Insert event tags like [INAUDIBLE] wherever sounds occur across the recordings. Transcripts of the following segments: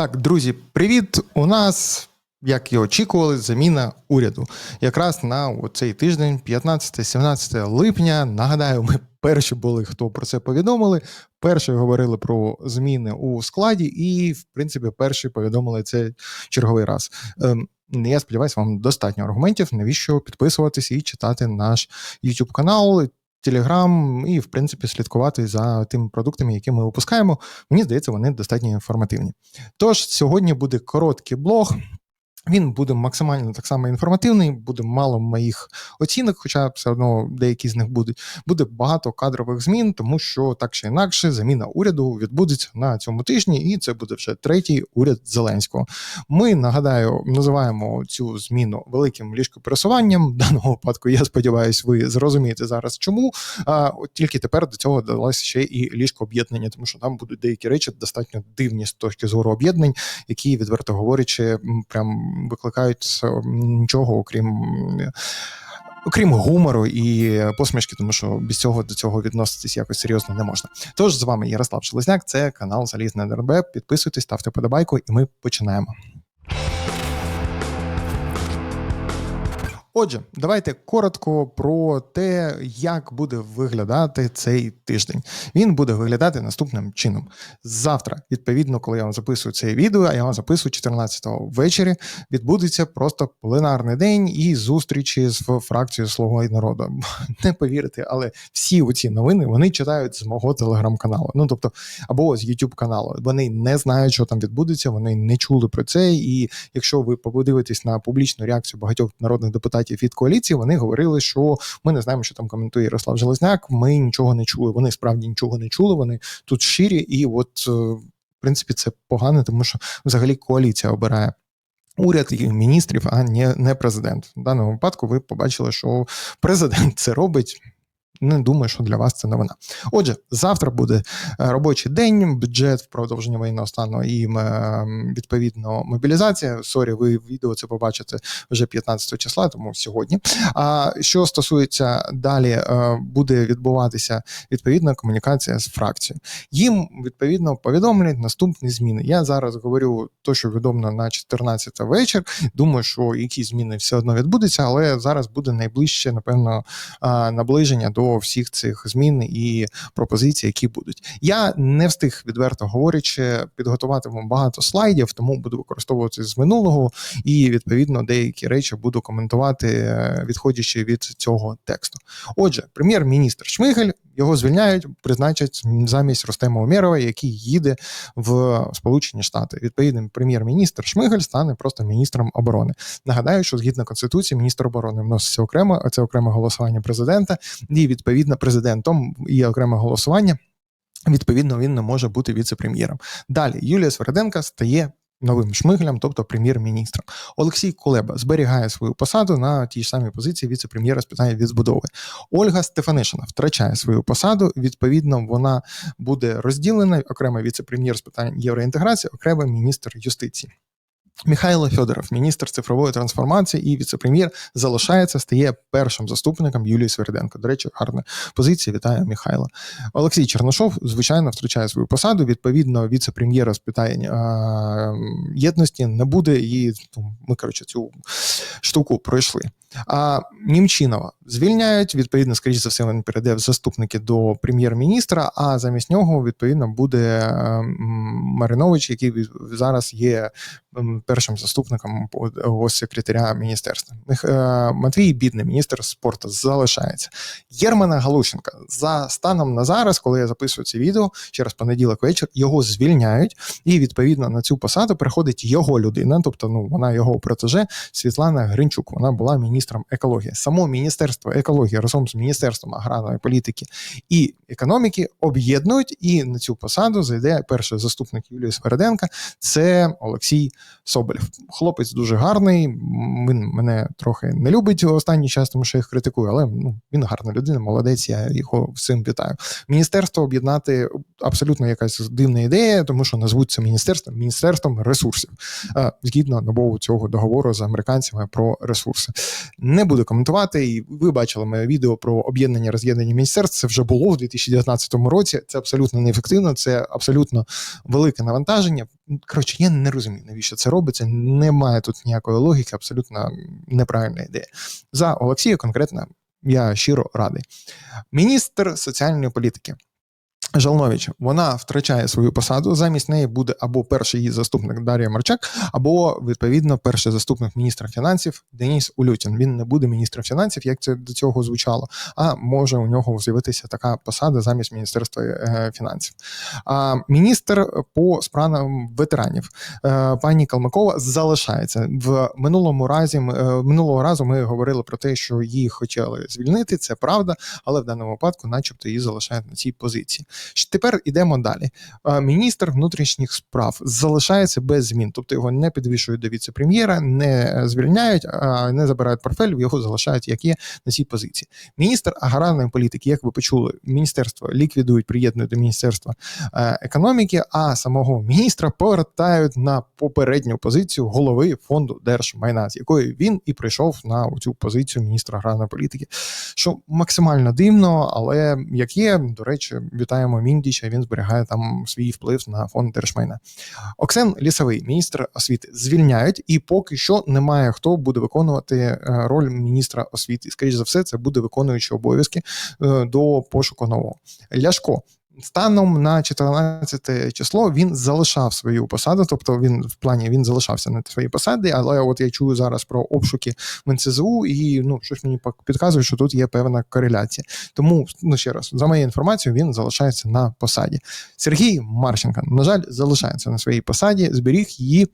Так, друзі, привіт! У нас, як і очікували, заміна уряду. Якраз на цей тиждень, 15-17 липня. Нагадаю, ми перші були, хто про це повідомили. Перші говорили про зміни у складі, і, в принципі, перші повідомили це черговий раз. Ем, я сподіваюся, вам достатньо аргументів, навіщо підписуватись і читати наш YouTube канал. Телеграм і, в принципі, слідкувати за тими продуктами, які ми випускаємо. Мені здається, вони достатньо інформативні. Тож сьогодні буде короткий блог. Він буде максимально так само інформативний, буде мало моїх оцінок, хоча все одно деякі з них будуть. Буде багато кадрових змін, тому що так чи інакше заміна уряду відбудеться на цьому тижні, і це буде вже третій уряд Зеленського. Ми нагадаю, називаємо цю зміну великим ліжкопересуванням. В даному випадку я сподіваюся, ви зрозумієте зараз, чому. А от тільки тепер до цього додалося ще і ліжко об'єднання, тому що там будуть деякі речі достатньо дивні з точки зору об'єднань, які відверто говорячи, прям викликають нічого, окрім. Окрім гумору і посмішки, тому що без цього до цього відноситись якось серйозно не можна. Тож з вами Ярослав Шелезняк, це канал Залізне ДРБ. Підписуйтесь, ставте подобайку, і ми починаємо. Отже, давайте коротко про те, як буде виглядати цей тиждень. Він буде виглядати наступним чином. Завтра, відповідно, коли я вам записую це відео, а я вам записую 14-го ввечері, відбудеться просто пленарний день і зустрічі з фракцією Слуга народу. [LAUGHS] Не повірите, але всі оці новини вони читають з мого телеграм-каналу. Ну тобто, або з YouTube каналу. Вони не знають, що там відбудеться, вони не чули про це. І якщо ви подивитесь на публічну реакцію багатьох народних депутатів депутатів від коаліції вони говорили, що ми не знаємо, що там коментує Ярослав Железняк. Ми нічого не чули. Вони справді нічого не чули. Вони тут щирі, і от е, в принципі це погано, тому що взагалі коаліція обирає. Уряд і міністрів, а не не президент. В даному випадку ви побачили, що президент це робить. Не думаю, що для вас це новина. Отже, завтра буде е, робочий день, бюджет в воєнного стану і е, відповідно мобілізація. Сорі, ви відео це побачите вже 15 числа, тому сьогодні. А що стосується далі, е, буде відбуватися відповідна комунікація з фракцією. Їм відповідно повідомлять наступні зміни. Я зараз говорю то, що відомо на 14 вечір. Думаю, що якісь зміни все одно відбудуться, але зараз буде найближче, напевно, наближення до всіх цих змін і пропозицій, які будуть. Я не встиг відверто говорячи, підготувати вам багато слайдів, тому буду використовувати з минулого і відповідно деякі речі буду коментувати, відходячи від цього тексту. Отже, прем'єр-міністр Шмигель його звільняють, призначать замість Ростема Умєрова, який їде в Сполучені Штати. Відповідним прем'єр-міністр Шмигель стане просто міністром оборони. Нагадаю, що згідно конституції, міністр оборони вноситься окремо, це окреме голосування президента, і відповідно президентом є окреме голосування. Відповідно, він не може бути віце-прем'єром. Далі Юлія Свереденка стає новим шмиглям, тобто прем'єр-міністром. Олексій Кулеба зберігає свою посаду на тій ж самій позиції віце-прем'єра з питань відбудови. Ольга Стефанишина втрачає свою посаду. Відповідно, вона буде розділена окремо віце-прем'єр з питань євроінтеграції, окремо міністр юстиції. Михайло Федоров, міністр цифрової трансформації і віце-прем'єр, залишається, стає першим заступником Юлії Сверденко. До речі, гарна позиція. Вітаю Михайло. Олексій Черношов, звичайно, втрачає свою посаду. Відповідно, віце-прем'єра з питань єдності не буде. І ну, ми коротше цю штуку пройшли. А Німчинова звільняють. Відповідно, скоріш за все, він перейде в заступники до прем'єр-міністра. А замість нього відповідно буде ем, Маринович, який зараз є ем, першим заступником секретаря міністерства. Е, Матвій бідний міністр спорту залишається. Єрмана Галущенка за станом на зараз, коли я записую це відео через понеділок вечір, його звільняють, і відповідно на цю посаду приходить його людина, тобто ну вона його протеже Світлана Гринчук. Вона була міністром міністром екології. Само Міністерство екології разом з Міністерством аграрної політики і економіки об'єднують, і на цю посаду зайде перший заступник Юлії Свереденка. Це Олексій Соболєв. Хлопець дуже гарний. Він мене трохи не любить останній час, тому що їх критикую, але ну він гарна людина, молодець. Я його всім вітаю. Міністерство об'єднати абсолютно якась дивна ідея, тому що назвуть це міністерством міністерством ресурсів згідно нового цього договору з американцями про ресурси. Не буду коментувати. І ви бачили моє відео про об'єднання роз'єднання міністерств. Це вже було в 2019 році. Це абсолютно неефективно, це абсолютно велике навантаження. Коротше, я не розумію, навіщо це робиться. Немає тут ніякої логіки, абсолютно неправильна ідея. За Олексія конкретно я щиро радий. Міністр соціальної політики. Жалнович, вона втрачає свою посаду. Замість неї буде або перший її заступник Дар'я Марчак, або відповідно перший заступник міністра фінансів Деніс Улютін. Він не буде міністром фінансів, як це до цього звучало. А може у нього з'явитися така посада замість міністерства е, фінансів. А міністр по справам ветеранів е, пані Калмикова залишається в минулому разі. Е, минулого разу ми говорили про те, що її хотіли звільнити. Це правда, але в даному випадку, начебто, її залишають на цій позиції. Тепер йдемо далі. Міністр внутрішніх справ залишається без змін, тобто його не підвішують до віце-прем'єра, не звільняють, не забирають портфель, його залишають як є на цій позиції. Міністр аграрної політики, як ви почули, міністерство ліквідують, приєднують до міністерства е, економіки, а самого міністра повертають на попередню позицію голови фонду держмайна, з якої він і прийшов на цю позицію міністра аграрної політики, що максимально дивно, але як є, до речі, вітаємо знаємо Міндіча, він зберігає там свій вплив на фонд держмайна. Оксен Лісовий, міністр освіти, звільняють, і поки що немає хто буде виконувати е, роль міністра освіти. Скоріше за все, це буде виконуючи обов'язки е, до пошуку нового. Ляшко Станом на 14 число він залишав свою посаду, тобто він в плані він залишався на своїй посаді, але от я чую зараз про обшуки в НСЗУ, і ну щось мені підказує, що тут є певна кореляція. Тому ну ще раз за моєю інформацією, він залишається на посаді. Сергій Марченко, на жаль, залишається на своїй посаді, зберіг її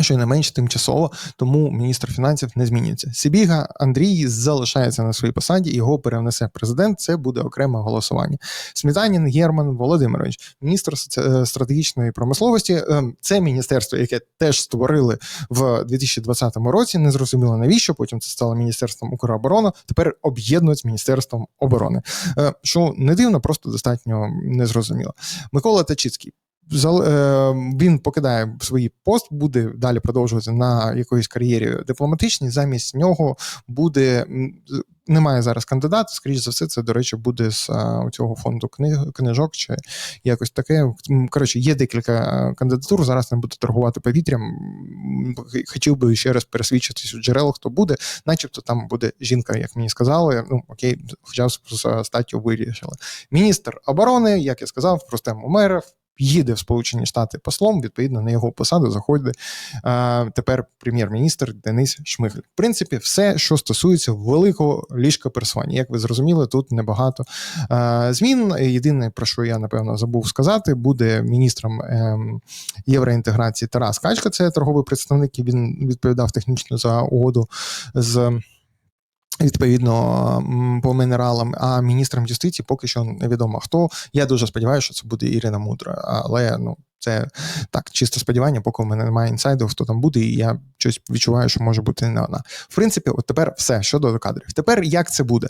що менш тимчасово, тому міністр фінансів не змінюється. Сибіга Андрій залишається на своїй посаді, його перевнесе президент. Це буде окреме голосування. Смітанін Герман Володимирович, міністр е, стратегічної промисловості. Е, це міністерство, яке теж створили в 2020 році. Не зрозуміло навіщо. Потім це стало міністерством Укроборони. Тепер об'єднують з міністерством оборони. Е, що не дивно, просто достатньо незрозуміло. Микола Тачицький. Е, він покидає свій пост, буде далі продовжувати на якоїсь кар'єрі дипломатичній. Замість нього буде немає зараз кандидата. Скоріше за все, це до речі, буде з цього фонду книг книжок чи якось таке. Коротше, є декілька кандидатур. Зараз не буду торгувати повітрям. Хотів би ще раз пересвідчитись у джерел, хто буде, начебто там буде жінка, як мені сказали. Ну окей, хоча статтю вирішили. Міністр оборони, як я сказав, Рустем Умеров їде в Сполучені Штати послом. Відповідно на його посаду заходить е, тепер прем'єр-міністр Денис Шмигаль. В принципі, все, що стосується великого ліжка пересування. Як ви зрозуміли, тут небагато е, змін. Єдине про що я напевно забув сказати, буде міністром е, євроінтеграції Тарас Качка. Це торговий представник. і Він відповідав технічно за угоду з. Відповідно по мінералам, а міністром юстиції поки що невідомо хто. Я дуже сподіваюся, що це буде Ірина Мудра, але ну це так, чисте сподівання, поки в мене немає інсайду, хто там буде, і я щось відчуваю, що може бути не вона. В принципі, от тепер все щодо кадрів. Тепер як це буде?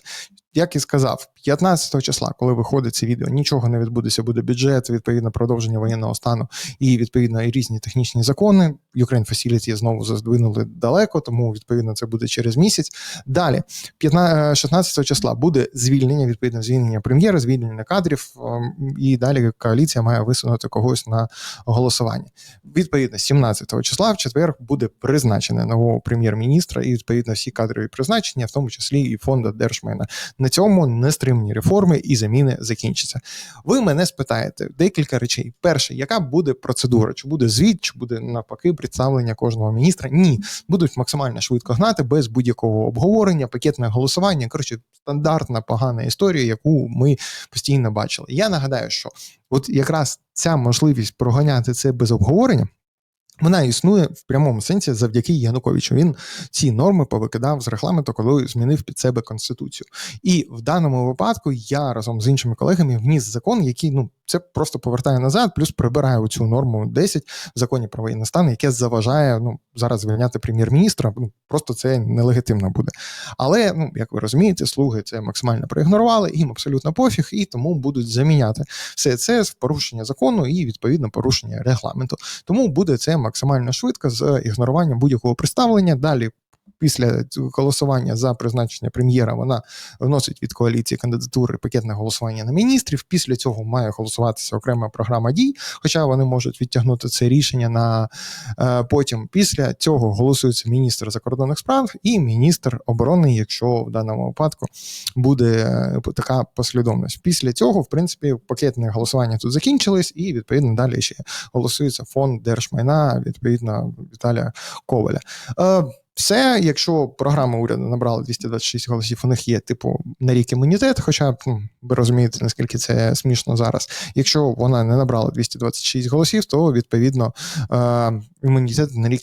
Як і сказав, 15 числа, коли виходить це відео, нічого не відбудеться, буде бюджет, відповідно продовження воєнного стану і відповідно і різні технічні закони. Ukraine Facility знову заздвинули далеко, тому відповідно це буде через місяць. Далі, 15, 16 числа, буде звільнення, відповідно, звільнення прем'єра, звільнення кадрів, ем, і далі коаліція має висунути когось на голосування. Відповідно, 17 числа в четвер буде призначене нового прем'єр-міністра, і відповідно всі кадрові призначення, в тому числі і фонду держмайна. На цьому нестримні реформи і заміни закінчаться. Ви мене спитаєте декілька речей. Перше, яка буде процедура? Чи буде звіт, чи буде навпаки представлення кожного міністра? Ні, будуть максимально швидко гнати без будь-якого обговорення, пакетне голосування. Коротше, стандартна погана історія, яку ми постійно бачили. Я нагадаю, що от якраз ця можливість проганяти це без обговорення. Вона існує в прямому сенсі завдяки Януковичу. Він ці норми повикидав з регламенту, коли змінив під себе конституцію. І в даному випадку я разом з іншими колегами вніс закон, який ну це просто повертає назад, плюс прибирає цю норму 10 в законі про воєнний стан, яке заважає ну зараз звільняти прем'єр-міністра. Ну просто це нелегітимно буде. Але ну як ви розумієте, слуги це максимально проігнорували, їм абсолютно пофіг, і тому будуть заміняти все це в порушення закону і відповідно порушення регламенту. Тому буде це максимально швидко з ігноруванням будь-якого представлення. Далі після голосування за призначення прем'єра вона вносить від коаліції кандидатури пакетне голосування на міністрів. Після цього має голосуватися окрема програма дій, хоча вони можуть відтягнути це рішення на е, потім. Після цього голосується міністр закордонних справ і міністр оборони, якщо в даному випадку буде е, така послідовність. Після цього, в принципі, пакетне голосування тут закінчилось, і відповідно далі ще голосується фонд держмайна відповідно Віталія Коваля. Все, якщо програма уряду набрала 226 голосів, у них є типу на рік імунітет, хоча ну, ви розумієте, наскільки це смішно зараз. Якщо вона не набрала 226 голосів, то відповідно е, імунітету на рік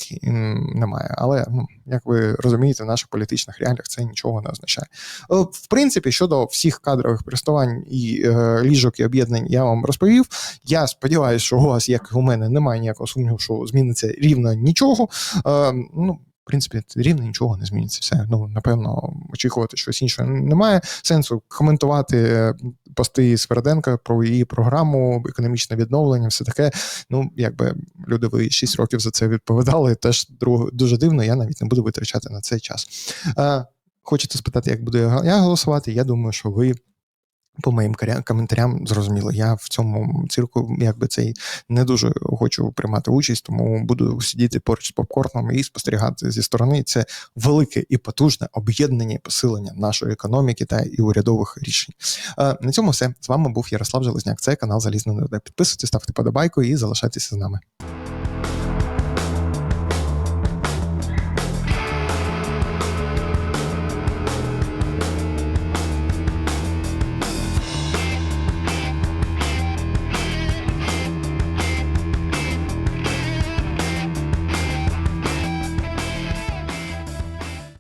немає. Але ну, як ви розумієте, в наших політичних реаліях це нічого не означає. Е, В принципі, щодо всіх кадрових переставань і е, ліжок і об'єднань, я вам розповів. Я сподіваюся, що у вас, як і у мене, немає ніякого сумніву, що зміниться рівно нічого. Е, ну, в принципі, рівно нічого не зміниться. Все. Ну, напевно, очікувати щось інше немає сенсу коментувати е, пости Сверденка про її програму, економічне відновлення, все таке. Ну, якби люди ви 6 років за це відповідали, теж дуже дивно, я навіть не буду витрачати на цей час. Е, хочете спитати, як буду я голосувати? Я думаю, що ви. По моїм коментарям зрозуміло, я в цьому цирку якби цей не дуже хочу приймати участь, тому буду сидіти поруч з попкорном і спостерігати зі сторони. Це велике і потужне об'єднання посилення нашої економіки та і урядових рішень. Е, на цьому все з вами був Ярослав Железняк. Це канал Залізна Неде. Підписуйтесь, ставте подобайку і залишайтеся з нами.